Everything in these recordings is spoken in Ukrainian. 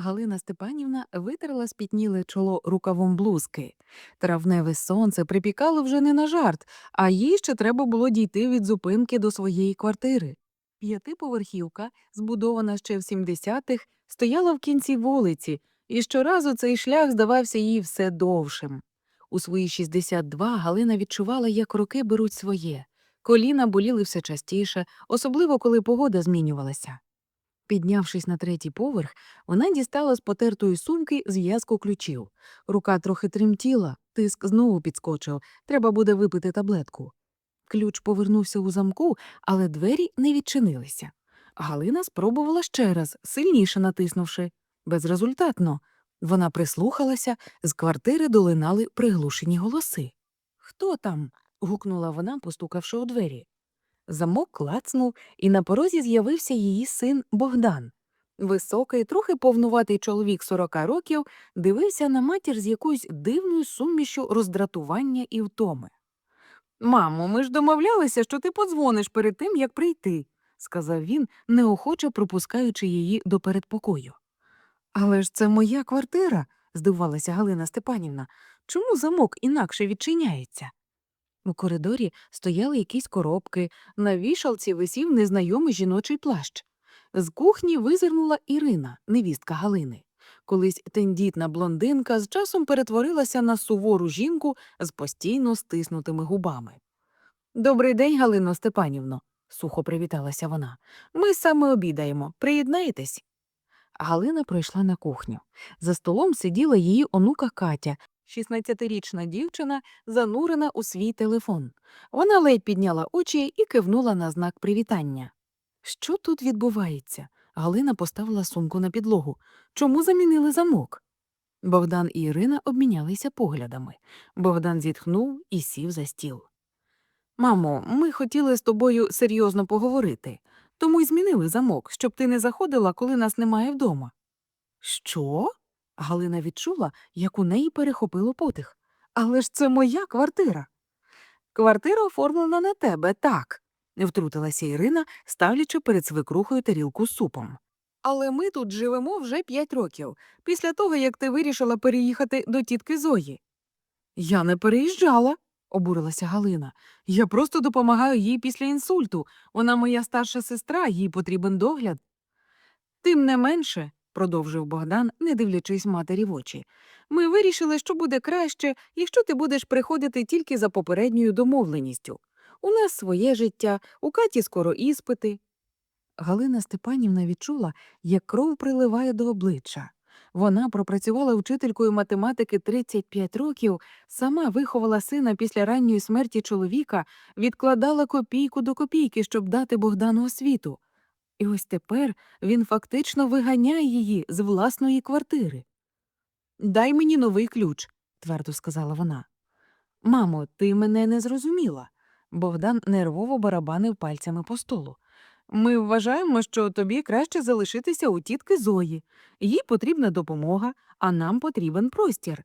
Галина Степанівна витерла спітніле чоло рукавом блузки. Травневе сонце припікало вже не на жарт, а їй ще треба було дійти від зупинки до своєї квартири. П'ятиповерхівка, збудована ще в 70-х, стояла в кінці вулиці, і щоразу цей шлях здавався їй все довшим. У свої 62 Галина відчувала, як роки беруть своє. Коліна боліли все частіше, особливо коли погода змінювалася. Піднявшись на третій поверх, вона дістала з потертої сумки зв'язку ключів. Рука трохи тремтіла, тиск знову підскочив, треба буде випити таблетку. Ключ повернувся у замку, але двері не відчинилися. Галина спробувала ще раз, сильніше натиснувши. Безрезультатно. Вона прислухалася, з квартири долинали приглушені голоси. Хто там? гукнула вона, постукавши у двері. Замок клацнув, і на порозі з'явився її син Богдан. Високий, трохи повнуватий чоловік 40 років дивився на матір з якоюсь дивною сумішю роздратування і втоми. Мамо, ми ж домовлялися, що ти подзвониш перед тим, як прийти, сказав він, неохоче пропускаючи її до передпокою. Але ж це моя квартира, здивувалася Галина Степанівна. Чому замок інакше відчиняється? У коридорі стояли якісь коробки, на вішалці висів незнайомий жіночий плащ. З кухні визирнула Ірина, невістка Галини. Колись тендітна блондинка з часом перетворилася на сувору жінку з постійно стиснутими губами. Добрий день, Галино Степанівно, сухо привіталася вона. Ми саме обідаємо. Приєднаєтесь? Галина пройшла на кухню. За столом сиділа її онука Катя, 16-річна дівчина, занурена у свій телефон. Вона ледь підняла очі і кивнула на знак привітання. Що тут відбувається? Галина поставила сумку на підлогу. Чому замінили замок? Богдан і Ірина обмінялися поглядами. Богдан зітхнув і сів за стіл. Мамо, ми хотіли з тобою серйозно поговорити, тому й змінили замок, щоб ти не заходила, коли нас немає вдома. Що? Галина відчула, як у неї перехопило потих. Але ж це моя квартира. Квартира оформлена на тебе, так, втрутилася Ірина, ставлячи перед свекрухою тарілку з супом. Але ми тут живемо вже п'ять років, після того, як ти вирішила переїхати до тітки Зої. Я не переїжджала, обурилася Галина. Я просто допомагаю їй після інсульту. Вона моя старша сестра, їй потрібен догляд. Тим не менше, продовжив Богдан, не дивлячись матері в очі. Ми вирішили, що буде краще, якщо ти будеш приходити тільки за попередньою домовленістю. У нас своє життя, у Каті скоро іспити. Галина Степанівна відчула, як кров приливає до обличчя. Вона пропрацювала вчителькою математики 35 років, сама виховала сина після ранньої смерті чоловіка, відкладала копійку до копійки, щоб дати Богдану освіту. І ось тепер він фактично виганяє її з власної квартири. Дай мені новий ключ, твердо сказала вона. Мамо, ти мене не зрозуміла. Богдан нервово барабанив пальцями по столу. Ми вважаємо, що тобі краще залишитися у тітки Зої. Їй потрібна допомога, а нам потрібен простір.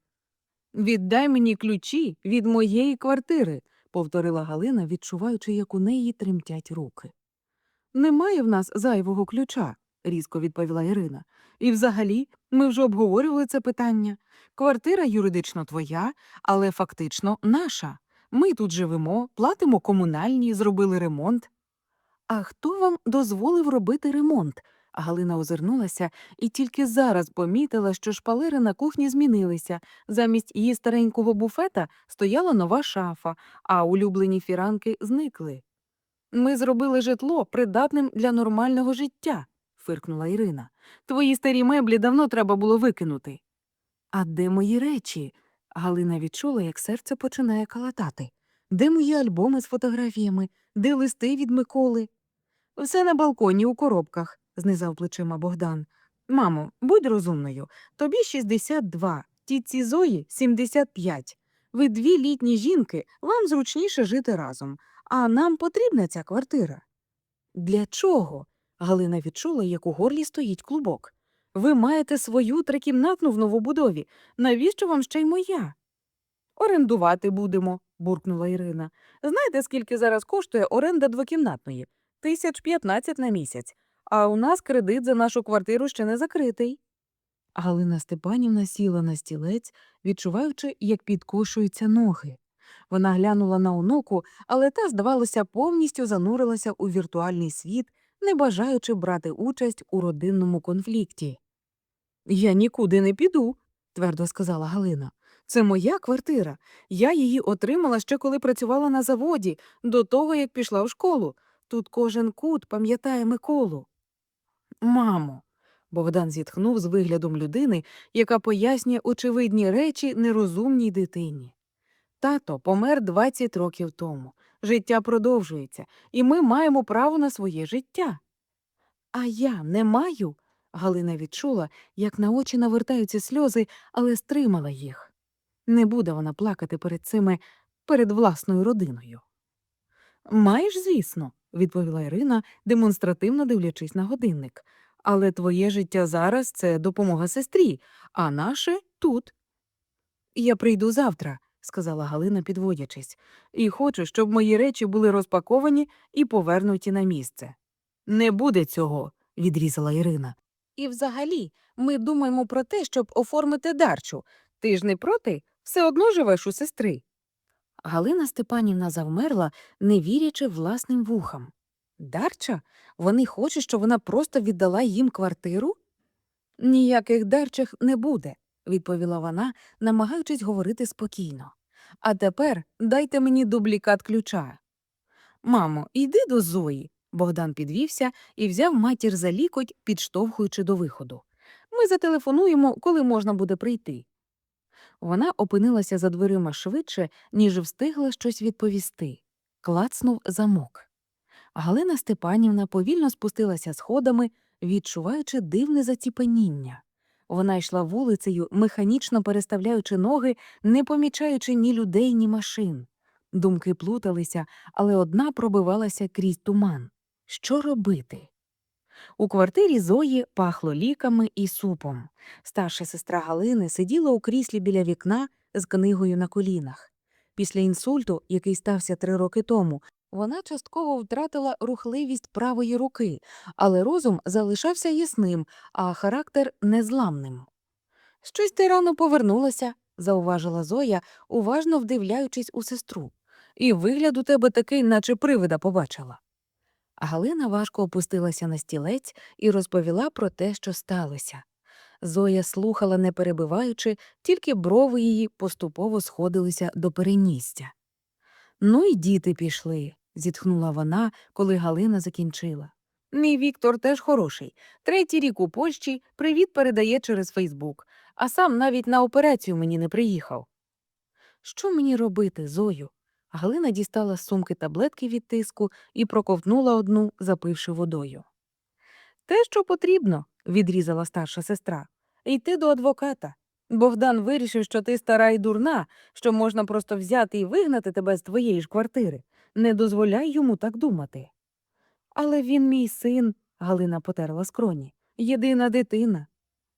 Віддай мені ключі від моєї квартири, повторила Галина, відчуваючи, як у неї тремтять руки. Немає в нас зайвого ключа, різко відповіла Ірина. І взагалі, ми вже обговорювали це питання. Квартира юридично твоя, але фактично наша. Ми тут живемо, платимо комунальні, зробили ремонт. А хто вам дозволив робити ремонт? Галина озирнулася і тільки зараз помітила, що шпалери на кухні змінилися. Замість її старенького буфета стояла нова шафа, а улюблені фіранки зникли. Ми зробили житло придатним для нормального життя, фиркнула Ірина. Твої старі меблі давно треба було викинути. А де мої речі? Галина відчула, як серце починає калатати. Де мої альбоми з фотографіями, де листи від Миколи? Все на балконі у коробках, знизав плечима Богдан. Мамо, будь розумною. Тобі 62, тітці Зої 75. Ви дві літні жінки, вам зручніше жити разом, а нам потрібна ця квартира. Для чого? Галина відчула, як у горлі стоїть клубок. Ви маєте свою трикімнатну в новобудові. Навіщо вам ще й моя? Орендувати будемо, буркнула Ірина. Знаєте, скільки зараз коштує оренда двокімнатної? Тисяч п'ятнадцять на місяць. А у нас кредит за нашу квартиру ще не закритий. Галина Степанівна сіла на стілець, відчуваючи, як підкошуються ноги. Вона глянула на онуку, але та, здавалося, повністю занурилася у віртуальний світ, не бажаючи брати участь у родинному конфлікті. Я нікуди не піду, твердо сказала Галина. Це моя квартира. Я її отримала ще коли працювала на заводі, до того як пішла в школу. Тут кожен кут пам'ятає Миколу. Мамо. Богдан зітхнув з виглядом людини, яка пояснює очевидні речі нерозумній дитині. Тато помер 20 років тому. Життя продовжується, і ми маємо право на своє життя. А я не маю. Галина відчула, як на очі навертаються сльози, але стримала їх. Не буде вона плакати перед цими, перед власною родиною. Маєш, звісно, відповіла Ірина, демонстративно дивлячись на годинник. Але твоє життя зараз це допомога сестрі, а наше тут. Я прийду завтра, сказала Галина, підводячись, і хочу, щоб мої речі були розпаковані і повернуті на місце. Не буде цього, відрізала Ірина. І взагалі, ми думаємо про те, щоб оформити дарчу. Ти ж не проти? Все одно живеш у сестри. Галина Степанівна завмерла, не вірячи власним вухам. Дарча? Вони хочуть, щоб вона просто віддала їм квартиру? Ніяких дарчих не буде, відповіла вона, намагаючись говорити спокійно. А тепер дайте мені дублікат ключа. Мамо, йди до Зої. Богдан підвівся і взяв матір за лікоть, підштовхуючи до виходу. Ми зателефонуємо, коли можна буде прийти. Вона опинилася за дверима швидше, ніж встигла щось відповісти. Клацнув замок. Галина Степанівна повільно спустилася сходами, відчуваючи дивне заціпеніння. Вона йшла вулицею, механічно переставляючи ноги, не помічаючи ні людей, ні машин. Думки плуталися, але одна пробивалася крізь туман. Що робити? У квартирі Зої пахло ліками і супом. Старша сестра Галини сиділа у кріслі біля вікна з книгою на колінах. Після інсульту, який стався три роки тому, вона частково втратила рухливість правої руки, але розум залишався ясним, а характер незламним. Щось ти рано повернулася, зауважила Зоя, уважно вдивляючись у сестру. І вигляд у тебе такий, наче привида побачила. Галина важко опустилася на стілець і розповіла про те, що сталося. Зоя слухала, не перебиваючи, тільки брови її поступово сходилися до переністя. Ну і діти пішли, зітхнула вона, коли Галина закінчила. Мій Віктор теж хороший. Третій рік у Польщі привіт передає через Фейсбук, а сам навіть на операцію мені не приїхав. Що мені робити, Зою? Галина дістала з сумки таблетки від тиску і проковтнула одну, запивши водою. Те, що потрібно, відрізала старша сестра, йти до адвоката. Богдан вирішив, що ти стара і дурна, що можна просто взяти і вигнати тебе з твоєї ж квартири. Не дозволяй йому так думати. Але він мій син, Галина потерла скроні, єдина дитина.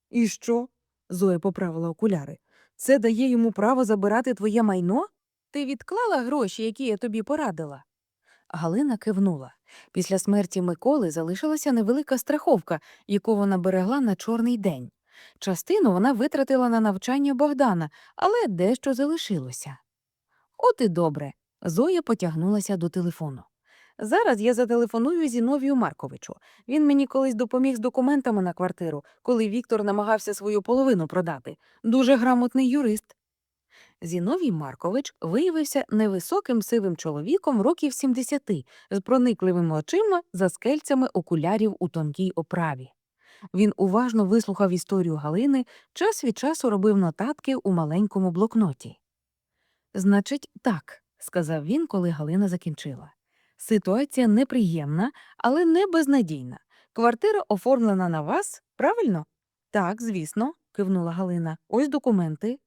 І що? Зоя поправила окуляри. Це дає йому право забирати твоє майно? Ти відклала гроші, які я тобі порадила? Галина кивнула. Після смерті Миколи залишилася невелика страховка, яку вона берегла на чорний день. Частину вона витратила на навчання Богдана, але дещо залишилося. От і добре. Зоя потягнулася до телефону. Зараз я зателефоную Зіновію Марковичу. Він мені колись допоміг з документами на квартиру, коли Віктор намагався свою половину продати. Дуже грамотний юрист. Зіновій Маркович виявився невисоким сивим чоловіком років 70, з проникливими очима за скельцями окулярів у тонкій оправі. Він уважно вислухав історію Галини, час від часу робив нотатки у маленькому блокноті. Значить, так, сказав він, коли Галина закінчила. Ситуація неприємна, але не безнадійна. Квартира оформлена на вас, правильно? Так, звісно, кивнула Галина. Ось документи.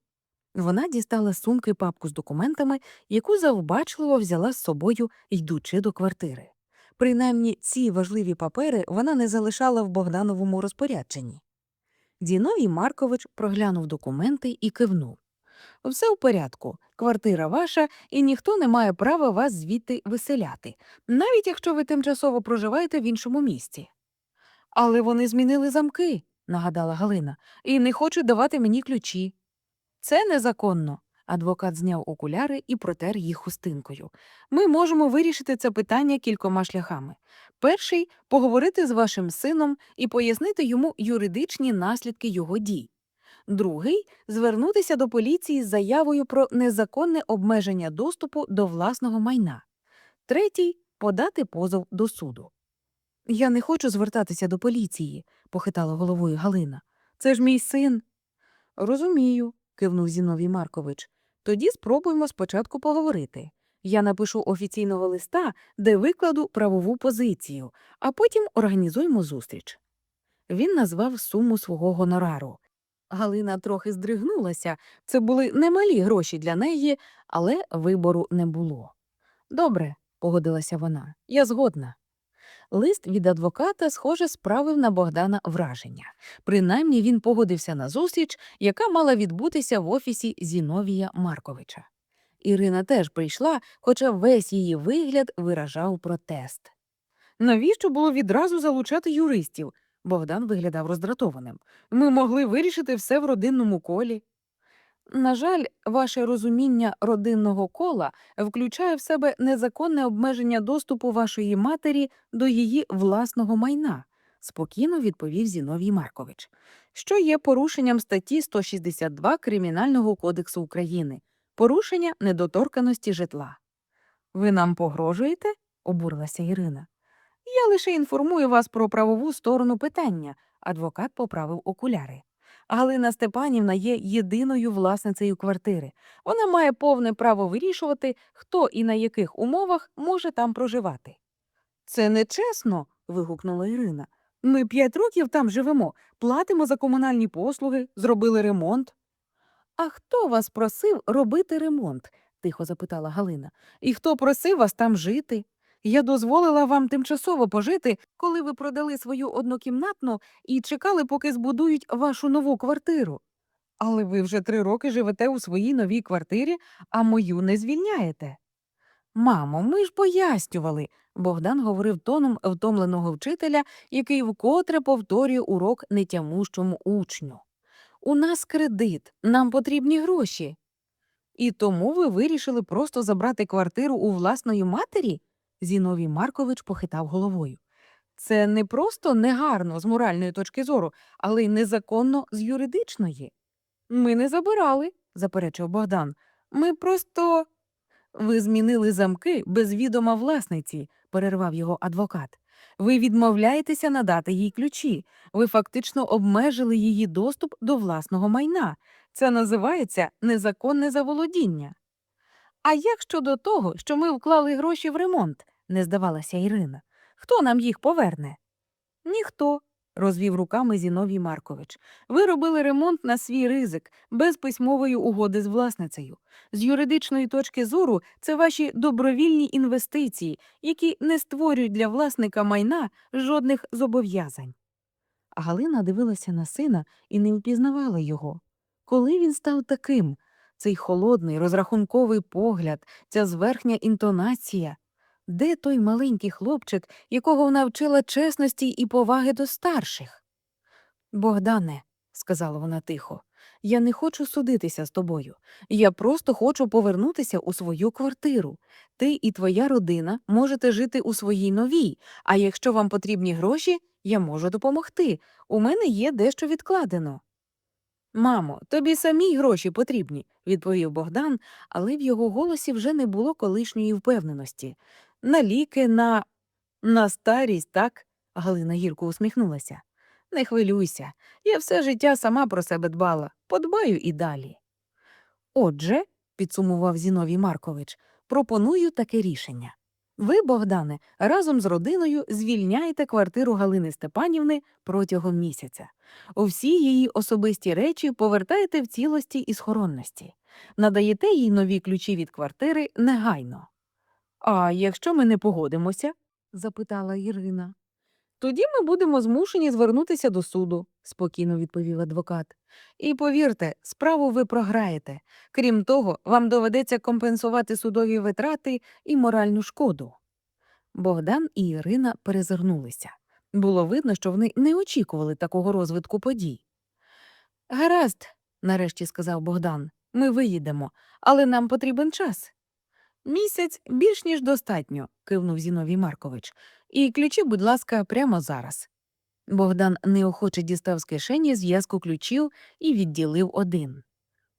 Вона дістала з сумки папку з документами, яку завбачливо взяла з собою, йдучи до квартири. Принаймні ці важливі папери вона не залишала в Богдановому розпорядженні. Діновій Маркович проглянув документи і кивнув. Все в порядку, квартира ваша, і ніхто не має права вас звідти виселяти, навіть якщо ви тимчасово проживаєте в іншому місці. Але вони змінили замки, нагадала Галина, і не хочуть давати мені ключі. Це незаконно. Адвокат зняв окуляри і протер їх хустинкою. Ми можемо вирішити це питання кількома шляхами. Перший поговорити з вашим сином і пояснити йому юридичні наслідки його дій. Другий звернутися до поліції з заявою про незаконне обмеження доступу до власного майна. Третій подати позов до суду. Я не хочу звертатися до поліції, похитала головою Галина. Це ж мій син. Розумію, кивнув Зіновій Маркович. Тоді спробуємо спочатку поговорити. Я напишу офіційного листа, де викладу правову позицію, а потім організуємо зустріч. Він назвав суму свого гонорару. Галина трохи здригнулася. Це були немалі гроші для неї, але вибору не було. Добре, погодилася вона, я згодна. Лист від адвоката, схоже, справив на Богдана враження. Принаймні він погодився на зустріч, яка мала відбутися в офісі Зіновія Марковича. Ірина теж прийшла, хоча весь її вигляд виражав протест. Навіщо було відразу залучати юристів? Богдан виглядав роздратованим. Ми могли вирішити все в родинному колі. На жаль, ваше розуміння родинного кола включає в себе незаконне обмеження доступу вашої матері до її власного майна, спокійно відповів Зіновій Маркович, що є порушенням статті 162 Кримінального кодексу України, порушення недоторканості житла. Ви нам погрожуєте? обурилася Ірина. Я лише інформую вас про правову сторону питання, адвокат поправив окуляри. Галина Степанівна є єдиною власницею квартири. Вона має повне право вирішувати, хто і на яких умовах може там проживати. Це нечесно. вигукнула Ірина. Ми п'ять років там живемо, платимо за комунальні послуги, зробили ремонт. А хто вас просив робити ремонт? тихо запитала Галина. І хто просив вас там жити? Я дозволила вам тимчасово пожити, коли ви продали свою однокімнатну і чекали, поки збудують вашу нову квартиру. Але ви вже три роки живете у своїй новій квартирі, а мою не звільняєте. Мамо, ми ж пояснювали. Богдан говорив тоном втомленого вчителя, який вкотре повторює урок нетямущому учню. У нас кредит, нам потрібні гроші. І тому ви вирішили просто забрати квартиру у власної матері? Зіновій Маркович похитав головою. Це не просто негарно з моральної точки зору, але й незаконно з юридичної. Ми не забирали, заперечив Богдан. Ми просто. Ви змінили замки без відома власниці, перервав його адвокат. Ви відмовляєтеся надати їй ключі. Ви фактично обмежили її доступ до власного майна. Це називається незаконне заволодіння. А як щодо того, що ми вклали гроші в ремонт, не здавалася Ірина. Хто нам їх поверне? Ніхто, розвів руками Зіновій Маркович. Ви робили ремонт на свій ризик, без письмової угоди з власницею. З юридичної точки зору це ваші добровільні інвестиції, які не створюють для власника майна жодних зобов'язань. Галина дивилася на сина і не впізнавала його. Коли він став таким? Цей холодний, розрахунковий погляд, ця зверхня інтонація. Де той маленький хлопчик, якого вона вчила чесності і поваги до старших? Богдане, сказала вона тихо, я не хочу судитися з тобою. Я просто хочу повернутися у свою квартиру. Ти і твоя родина можете жити у своїй новій, а якщо вам потрібні гроші, я можу допомогти. У мене є дещо відкладено. Мамо, тобі самій гроші потрібні, відповів Богдан, але в його голосі вже не було колишньої впевненості. На ліки, на. на старість, так? Галина гірко усміхнулася. Не хвилюйся, я все життя сама про себе дбала, подбаю і далі. Отже, підсумував Зіновій Маркович, пропоную таке рішення. Ви, Богдане, разом з родиною звільняєте квартиру Галини Степанівни протягом місяця. Усі її особисті речі повертаєте в цілості і схоронності, надаєте їй нові ключі від квартири негайно. А якщо ми не погодимося? запитала Ірина. Тоді ми будемо змушені звернутися до суду, спокійно відповів адвокат. І повірте, справу ви програєте. Крім того, вам доведеться компенсувати судові витрати і моральну шкоду. Богдан і Ірина перезирнулися. Було видно, що вони не очікували такого розвитку подій. Гаразд, нарешті сказав Богдан, ми виїдемо, але нам потрібен час. Місяць більш ніж достатньо, кивнув Зіновій Маркович, і ключі, будь ласка, прямо зараз. Богдан неохоче дістав з кишені зв'язку ключів і відділив один.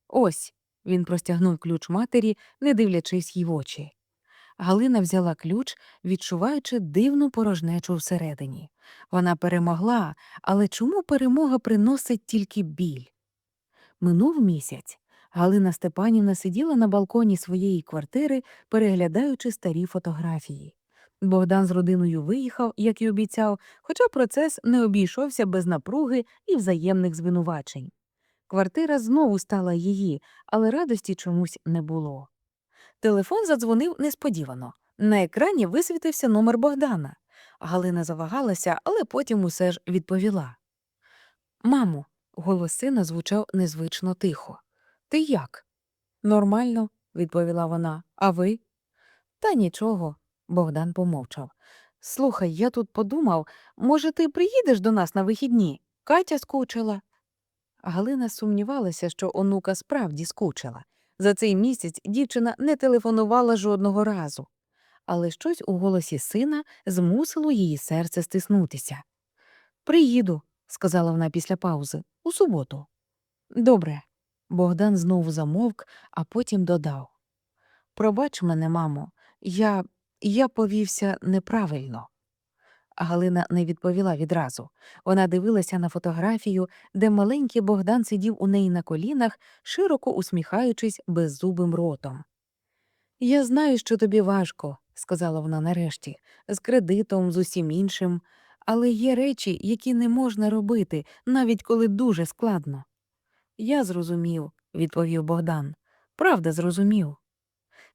Ось він простягнув ключ матері, не дивлячись їй в очі. Галина взяла ключ, відчуваючи дивну порожнечу всередині. Вона перемогла, але чому перемога приносить тільки біль? Минув місяць. Галина Степанівна сиділа на балконі своєї квартири, переглядаючи старі фотографії. Богдан з родиною виїхав, як і обіцяв, хоча процес не обійшовся без напруги і взаємних звинувачень. Квартира знову стала її, але радості чомусь не було. Телефон задзвонив несподівано. На екрані висвітився номер Богдана. Галина завагалася, але потім усе ж відповіла. Мамо, голос сина звучав незвично тихо. Ти як? Нормально, відповіла вона. А ви? Та нічого. Богдан помовчав. Слухай, я тут подумав, може, ти приїдеш до нас на вихідні? Катя скучила. Галина сумнівалася, що онука справді скучила. За цей місяць дівчина не телефонувала жодного разу, але щось у голосі сина змусило її серце стиснутися. Приїду, сказала вона після паузи, у суботу. Добре. Богдан знову замовк, а потім додав Пробач мене, мамо, я, я повівся неправильно. Галина не відповіла відразу. Вона дивилася на фотографію, де маленький Богдан сидів у неї на колінах, широко усміхаючись беззубим ротом. Я знаю, що тобі важко, сказала вона нарешті, з кредитом, з усім іншим, але є речі, які не можна робити, навіть коли дуже складно. Я зрозумів, відповів Богдан. Правда, зрозумів.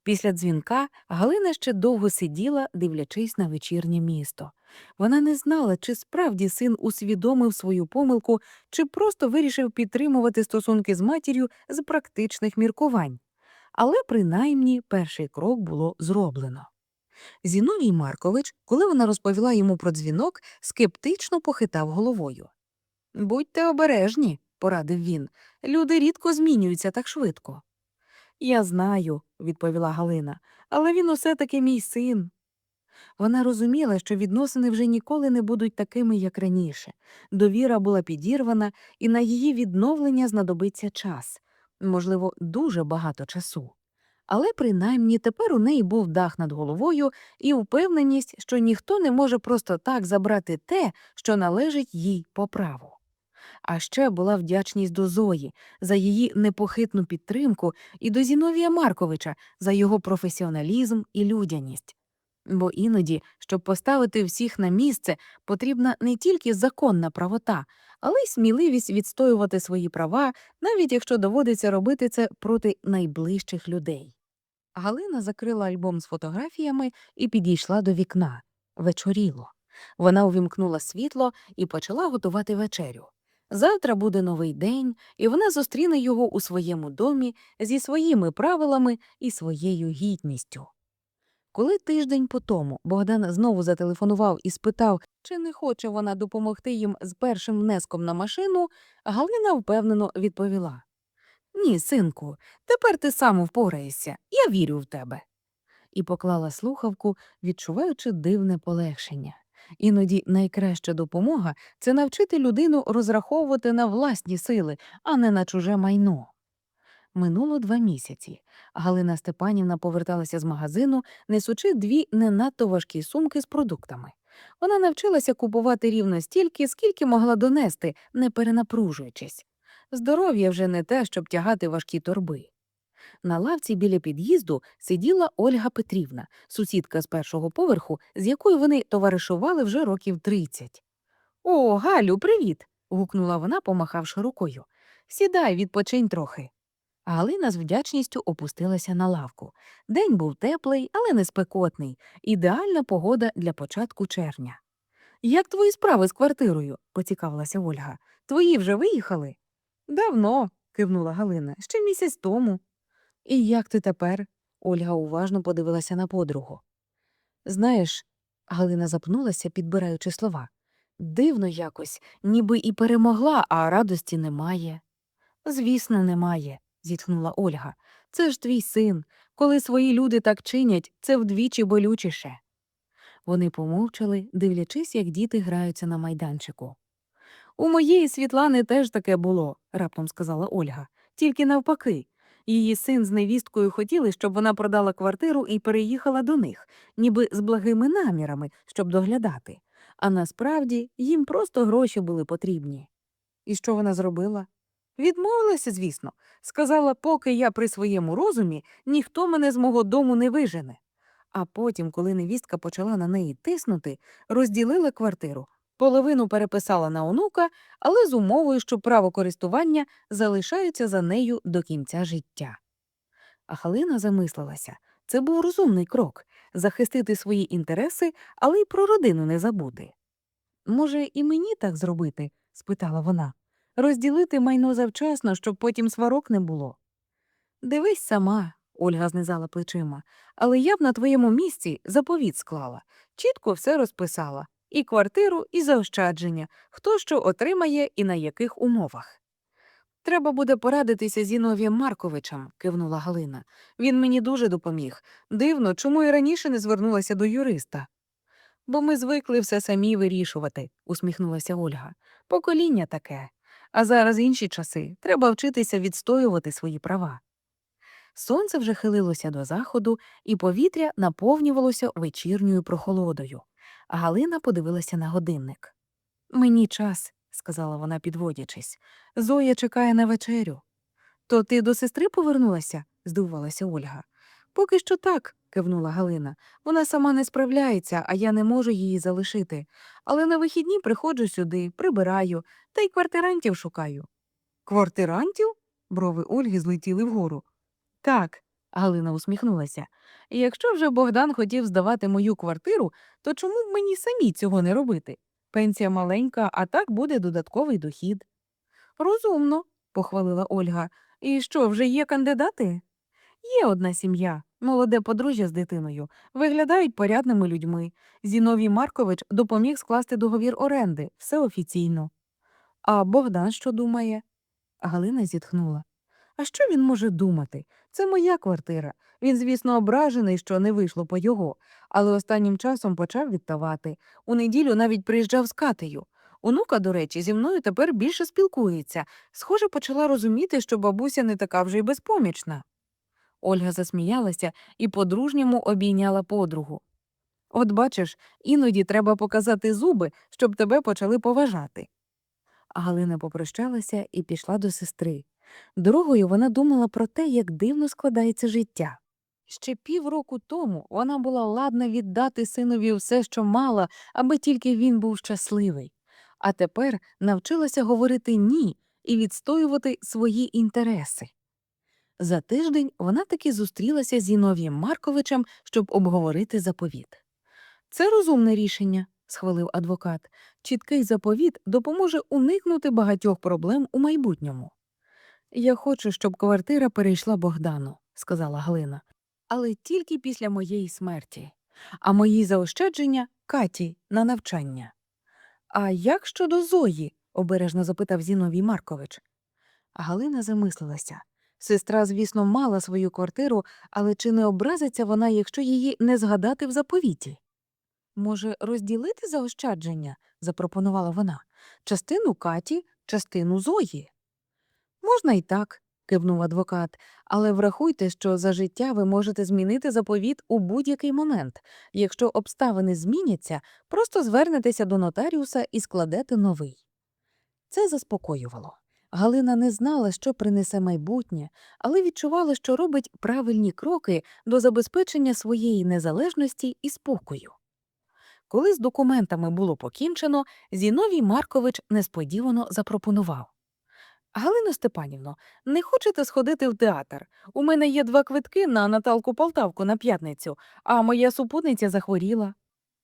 Після дзвінка Галина ще довго сиділа, дивлячись на вечірнє місто. Вона не знала, чи справді син усвідомив свою помилку, чи просто вирішив підтримувати стосунки з матір'ю з практичних міркувань. Але принаймні перший крок було зроблено. Зіновій Маркович, коли вона розповіла йому про дзвінок, скептично похитав головою. Будьте обережні, порадив він. Люди рідко змінюються так швидко. Я знаю, відповіла Галина, але він усе таки мій син. Вона розуміла, що відносини вже ніколи не будуть такими, як раніше. Довіра була підірвана, і на її відновлення знадобиться час, можливо, дуже багато часу. Але принаймні тепер у неї був дах над головою і впевненість, що ніхто не може просто так забрати те, що належить їй по праву. А ще була вдячність до Зої за її непохитну підтримку і до Зіновія Марковича за його професіоналізм і людяність. Бо іноді, щоб поставити всіх на місце, потрібна не тільки законна правота, але й сміливість відстоювати свої права, навіть якщо доводиться робити це проти найближчих людей. Галина закрила альбом з фотографіями і підійшла до вікна. Вечоріло. Вона увімкнула світло і почала готувати вечерю. Завтра буде новий день, і вона зустріне його у своєму домі зі своїми правилами і своєю гідністю. Коли тиждень по тому Богдан знову зателефонував і спитав, чи не хоче вона допомогти їм з першим внеском на машину, Галина впевнено відповіла Ні, синку, тепер ти сам впораєшся, я вірю в тебе. І поклала слухавку, відчуваючи дивне полегшення. Іноді найкраща допомога це навчити людину розраховувати на власні сили, а не на чуже майно. Минуло два місяці. Галина Степанівна поверталася з магазину, несучи дві не надто важкі сумки з продуктами. Вона навчилася купувати рівно стільки, скільки могла донести, не перенапружуючись. Здоров'я вже не те, щоб тягати важкі торби. На лавці біля під'їзду сиділа Ольга Петрівна, сусідка з першого поверху, з якою вони товаришували вже років тридцять. О, Галю, привіт. гукнула вона, помахавши рукою. Сідай, відпочинь трохи. Галина з вдячністю опустилася на лавку. День був теплий, але не спекотний, ідеальна погода для початку червня. Як твої справи з квартирою? поцікавилася Ольга. Твої вже виїхали? Давно, кивнула Галина, ще місяць тому. І як ти тепер? Ольга уважно подивилася на подругу. Знаєш, Галина запнулася, підбираючи слова. Дивно якось, ніби і перемогла, а радості немає. Звісно, немає, зітхнула Ольга. Це ж твій син. Коли свої люди так чинять, це вдвічі болючіше. Вони помовчали, дивлячись, як діти граються на майданчику. У моєї Світлани теж таке було, раптом сказала Ольга. Тільки навпаки. Її син з невісткою хотіли, щоб вона продала квартиру і переїхала до них, ніби з благими намірами, щоб доглядати. А насправді їм просто гроші були потрібні. І що вона зробила? Відмовилася, звісно, сказала, поки я при своєму розумі, ніхто мене з мого дому не вижене. А потім, коли невістка почала на неї тиснути, розділила квартиру. Половину переписала на онука, але з умовою, що право користування залишається за нею до кінця життя. А Халина замислилася це був розумний крок захистити свої інтереси, але й про родину не забути. Може, і мені так зробити? спитала вона. Розділити майно завчасно, щоб потім сварок не було. Дивись сама, Ольга знизала плечима, але я б на твоєму місці заповіт склала, чітко все розписала і квартиру, і заощадження, хто що отримає і на яких умовах. Треба буде порадитися з Зіновієм Марковичем, кивнула Галина. Він мені дуже допоміг. Дивно, чому і раніше не звернулася до юриста. Бо ми звикли все самі вирішувати, усміхнулася Ольга. Покоління таке. А зараз інші часи треба вчитися відстоювати свої права. Сонце вже хилилося до заходу, і повітря наповнювалося вечірньою прохолодою. Галина подивилася на годинник. Мені час, сказала вона, підводячись. Зоя чекає на вечерю. То ти до сестри повернулася? здивувалася Ольга. Поки що так, кивнула Галина. Вона сама не справляється, а я не можу її залишити. Але на вихідні приходжу сюди, прибираю, та й квартирантів шукаю. Квартирантів? Брови Ольги злетіли вгору. Так, Галина усміхнулася. Якщо вже Богдан хотів здавати мою квартиру, то чому б мені самі цього не робити? Пенсія маленька, а так буде додатковий дохід. Розумно, похвалила Ольга. І що, вже є кандидати? Є одна сім'я, молоде подружжя з дитиною, виглядають порядними людьми. Зіновій Маркович допоміг скласти договір оренди, все офіційно. А Богдан що думає? Галина зітхнула. А що він може думати? Це моя квартира. Він, звісно, ображений, що не вийшло по його, але останнім часом почав відтавати. У неділю навіть приїжджав з Катею. Онука, до речі, зі мною тепер більше спілкується. Схоже, почала розуміти, що бабуся не така вже й безпомічна. Ольга засміялася і по-дружньому обійняла подругу. От бачиш, іноді треба показати зуби, щоб тебе почали поважати. Галина попрощалася і пішла до сестри. Дорогою вона думала про те, як дивно складається життя. Ще півроку тому вона була ладна віддати синові все, що мала, аби тільки він був щасливий, а тепер навчилася говорити ні і відстоювати свої інтереси. За тиждень вона таки зустрілася з Зіновієм Марковичем, щоб обговорити заповіт. Це розумне рішення, схвалив адвокат. Чіткий заповіт допоможе уникнути багатьох проблем у майбутньому. Я хочу, щоб квартира перейшла Богдану, сказала Глина, але тільки після моєї смерті, а мої заощадження Каті на навчання. А як щодо Зої? обережно запитав Зіновій Маркович. Галина замислилася. Сестра, звісно, мала свою квартиру, але чи не образиться вона, якщо її не згадати в заповіті? Може, розділити заощадження? запропонувала вона. Частину Каті, частину Зої. Можна і так, кивнув адвокат, але врахуйте, що за життя ви можете змінити заповіт у будь-який момент. Якщо обставини зміняться, просто звернетеся до нотаріуса і складете новий. Це заспокоювало. Галина не знала, що принесе майбутнє, але відчувала, що робить правильні кроки до забезпечення своєї незалежності і спокою. Коли з документами було покінчено, Зіновій Маркович несподівано запропонував. Галино Степанівно, не хочете сходити в театр? У мене є два квитки на Наталку Полтавку на п'ятницю, а моя супутниця захворіла.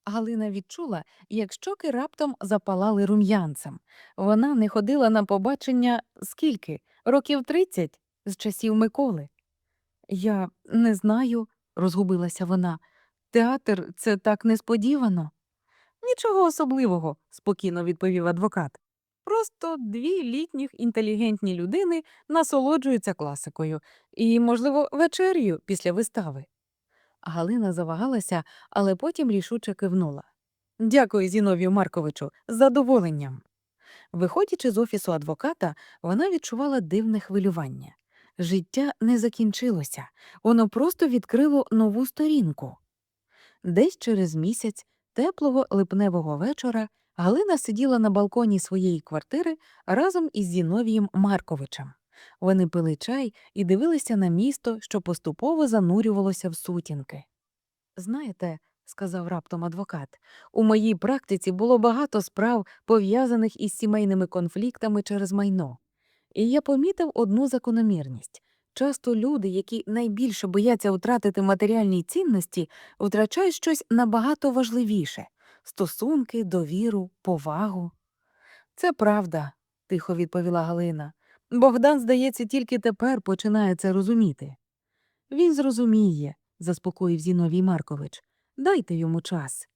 Галина відчула, як щоки раптом запалали рум'янцем. Вона не ходила на побачення скільки? Років тридцять з часів Миколи. Я не знаю, розгубилася вона. Театр це так несподівано. Нічого особливого, спокійно відповів адвокат. Просто дві літніх інтелігентні людини насолоджуються класикою і, можливо, вечерю після вистави. Галина завагалася, але потім рішуче кивнула. Дякую, Зіновію Марковичу, з задоволенням. Виходячи з офісу адвоката, вона відчувала дивне хвилювання. Життя не закінчилося, воно просто відкрило нову сторінку. Десь через місяць теплого липневого вечора Галина сиділа на балконі своєї квартири разом із Зіновієм Марковичем. Вони пили чай і дивилися на місто, що поступово занурювалося в сутінки. Знаєте, сказав раптом адвокат, у моїй практиці було багато справ, пов'язаних із сімейними конфліктами через майно. І я помітив одну закономірність. Часто люди, які найбільше бояться втратити матеріальні цінності, втрачають щось набагато важливіше стосунки, довіру, повагу. Це правда, тихо відповіла Галина. Богдан, здається, тільки тепер починає це розуміти. Він зрозуміє, заспокоїв Зіновій Маркович. Дайте йому час.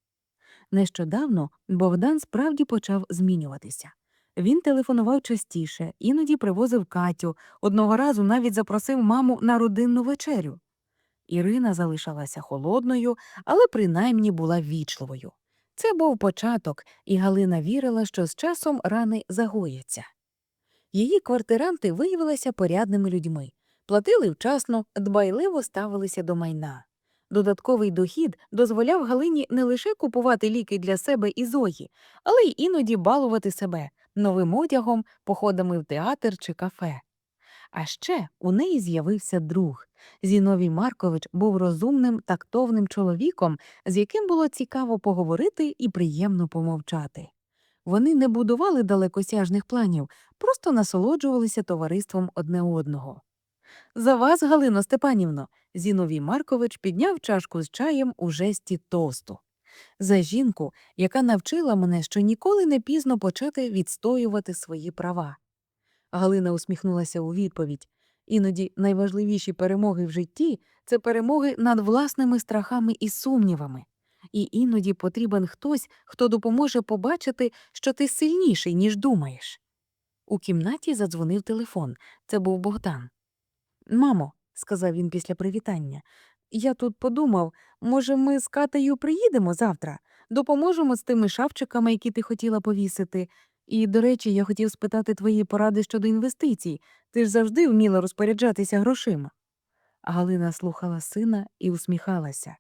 Нещодавно Богдан справді почав змінюватися. Він телефонував частіше, іноді привозив Катю, одного разу навіть запросив маму на родинну вечерю. Ірина залишалася холодною, але принаймні була вічливою. Це був початок, і Галина вірила, що з часом рани загояться. Її квартиранти виявилися порядними людьми, платили вчасно, дбайливо ставилися до майна. Додатковий дохід дозволяв Галині не лише купувати ліки для себе і Зої, але й іноді балувати себе новим одягом, походами в театр чи кафе. А ще у неї з'явився друг. Зіновій Маркович був розумним, тактовним чоловіком, з яким було цікаво поговорити і приємно помовчати. Вони не будували далекосяжних планів, просто насолоджувалися товариством одне одного. За вас, Галино Степанівно, Зіновій Маркович підняв чашку з чаєм у жесті тосту. За жінку, яка навчила мене, що ніколи не пізно почати відстоювати свої права. Галина усміхнулася у відповідь. Іноді найважливіші перемоги в житті це перемоги над власними страхами і сумнівами. І іноді потрібен хтось, хто допоможе побачити, що ти сильніший, ніж думаєш. У кімнаті задзвонив телефон. Це був Богдан. Мамо, сказав він після привітання, я тут подумав, може, ми з Катею приїдемо завтра, допоможемо з тими шапчиками, які ти хотіла повісити. І, до речі, я хотів спитати твої поради щодо інвестицій. Ти ж завжди вміла розпоряджатися грошима. Галина слухала сина і усміхалася.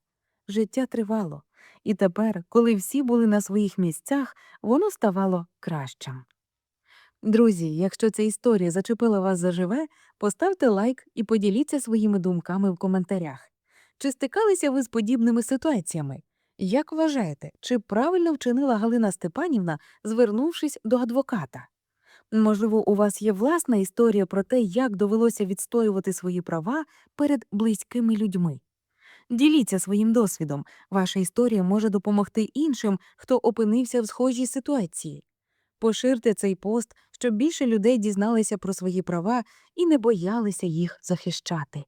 Життя тривало, і тепер, коли всі були на своїх місцях, воно ставало кращим. Друзі, якщо ця історія зачепила вас заживе, поставте лайк і поділіться своїми думками в коментарях. Чи стикалися ви з подібними ситуаціями? Як вважаєте, чи правильно вчинила Галина Степанівна, звернувшись до адвоката? Можливо, у вас є власна історія про те, як довелося відстоювати свої права перед близькими людьми. Діліться своїм досвідом. Ваша історія може допомогти іншим, хто опинився в схожій ситуації. Поширте цей пост, щоб більше людей дізналися про свої права і не боялися їх захищати.